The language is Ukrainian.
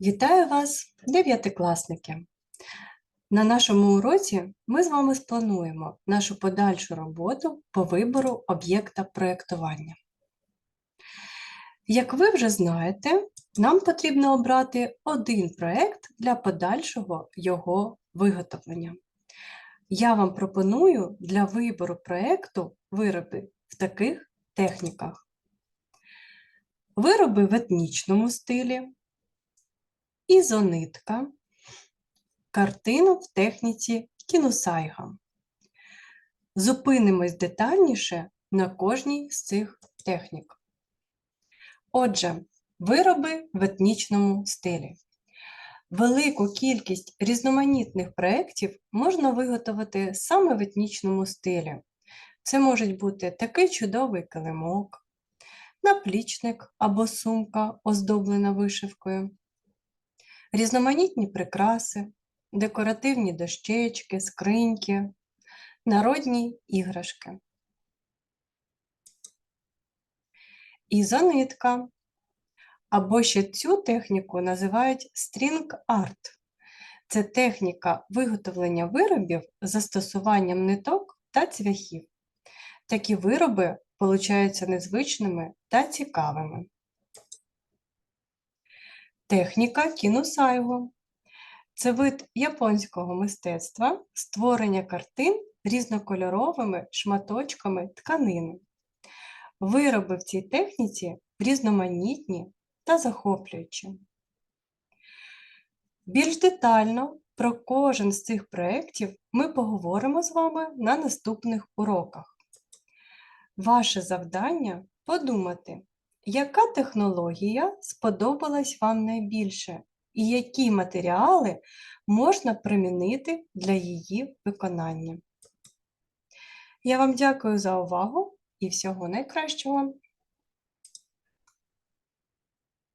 Вітаю вас, дев'ятикласники! На нашому уроці ми з вами сплануємо нашу подальшу роботу по вибору об'єкта проєктування. Як ви вже знаєте, нам потрібно обрати один проєкт для подальшого його виготовлення. Я вам пропоную для вибору проєкту вироби в таких техніках. Вироби в етнічному стилі, ізонитка, картину в техніці кіносайга. Зупинимось детальніше на кожній з цих технік. Отже, вироби в етнічному стилі. Велику кількість різноманітних проєктів можна виготовити саме в етнічному стилі. Це можуть бути такий чудовий килимок, наплічник або сумка, оздоблена вишивкою, різноманітні прикраси, декоративні дощечки, скриньки, народні іграшки. Ізонитка. Або ще цю техніку називають art. Це техніка виготовлення виробів з застосуванням ниток та цвяхів. Такі вироби получаються незвичними та цікавими. Техніка кінусайго це вид японського мистецтва створення картин різнокольоровими шматочками тканини. Вироби в цій техніці різноманітні та захоплюючі. Більш детально про кожен з цих проєктів ми поговоримо з вами на наступних уроках. Ваше завдання подумати, яка технологія сподобалась вам найбільше і які матеріали можна примінити для її виконання. Я вам дякую за увагу і всього найкращого!